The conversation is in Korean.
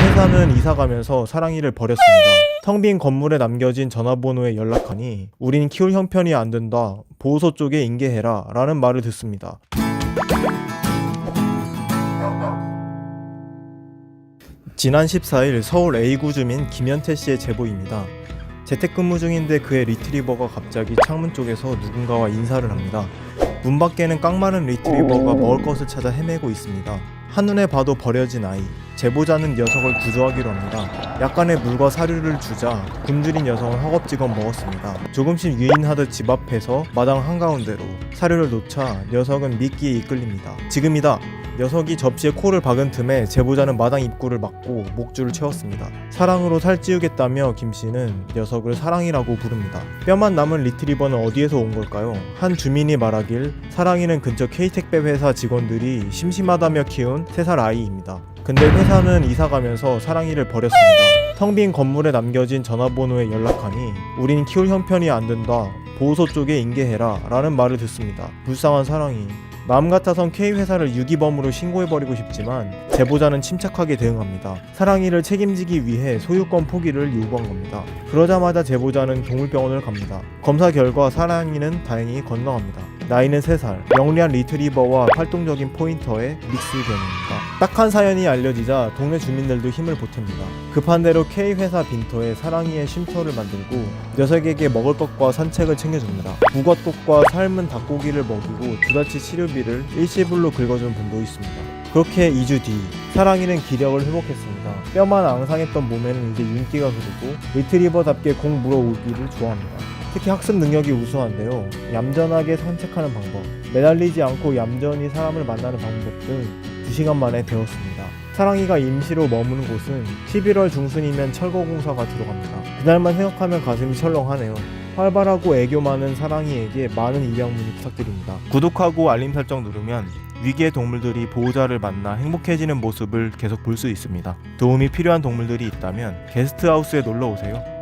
회사는 이사 가면서 사랑이를 버렸습니다. 텅빈 건물에 남겨진 전화번호에 연락하니 우린 키울 형편이 안 된다. 보호소 쪽에 인계해라. 라는 말을 듣습니다. 지난 14일 서울 A구 주민 김현태 씨의 제보입니다. 재택근무 중인데 그의 리트리버가 갑자기 창문 쪽에서 누군가와 인사를 합니다. 문 밖에는 깡마른 리트리버가 먹을 것을 찾아 헤매고 있습니다. 한눈에 봐도 버려진 아이. 제보자는 녀석을 구조하기로 합니다. 약간의 물과 사료를 주자 굶주린 여성은 허겁지겁 먹었습니다. 조금씩 유인하듯 집 앞에서 마당 한가운데로 사료를 놓자 녀석은 미끼에 이끌립니다. 지금이다. 녀석이 접시에 코를 박은 틈에 제보자는 마당 입구를 막고 목줄을 채웠습니다. 사랑으로 살찌우겠다며 김 씨는 녀석을 사랑이라고 부릅니다. 뼈만 남은 리트리버는 어디에서 온 걸까요? 한 주민이 말하길 사랑이는 근처 K택배 회사 직원들이 심심하다며 키운 3살 아이입니다. 근데 회사는 이사 가면서 사랑이를 버렸습니다. 텅빈 건물에 남겨진 전화번호에 연락하니 우린 키울 형편이 안 된다. 보호소 쪽에 인계해라 라는 말을 듣습니다. 불쌍한 사랑이 마음 같아선 K회사를 유기범으로 신고해버리고 싶지만 제보자는 침착하게 대응합니다. 사랑이를 책임지기 위해 소유권 포기를 요구한 겁니다. 그러자마자 제보자는 동물병원을 갑니다. 검사 결과 사랑이는 다행히 건강합니다. 나이는 3살, 영리한 리트리버와 활동적인 포인터의 믹스견입니다. 딱한 사연이 알려지자 동네 주민들도 힘을 보탭니다. 급한 대로 K회사 빈터에 사랑이의 쉼터를 만들고 녀석에게 먹을 것과 산책을 챙겨줍니다. 북엇국과 삶은 닭고기를 먹이고 두다치 치료비를 일시불로 긁어준 분도 있습니다. 그렇게 2주 뒤 사랑이는 기력을 회복했습니다. 뼈만 앙상했던 몸에는 이제 윤기가 흐르고 리트리버답게 공 물어 오기를 좋아합니다. 특히 학습 능력이 우수한데요. 얌전하게 산책하는 방법, 매달리지 않고 얌전히 사람을 만나는 방법 등 2시간 만에 배웠습니다. 사랑이가 임시로 머무는 곳은 11월 중순이면 철거 공사가 들어갑니다. 그날만 생각하면 가슴이 철렁하네요. 활발하고 애교 많은 사랑이에게 많은 입양 문의 부탁드립니다. 구독하고 알림 설정 누르면 위기의 동물들이 보호자를 만나 행복해지는 모습을 계속 볼 수 있습니다. 도움이 필요한 동물들이 있다면 게스트하우스에 놀러 오세요.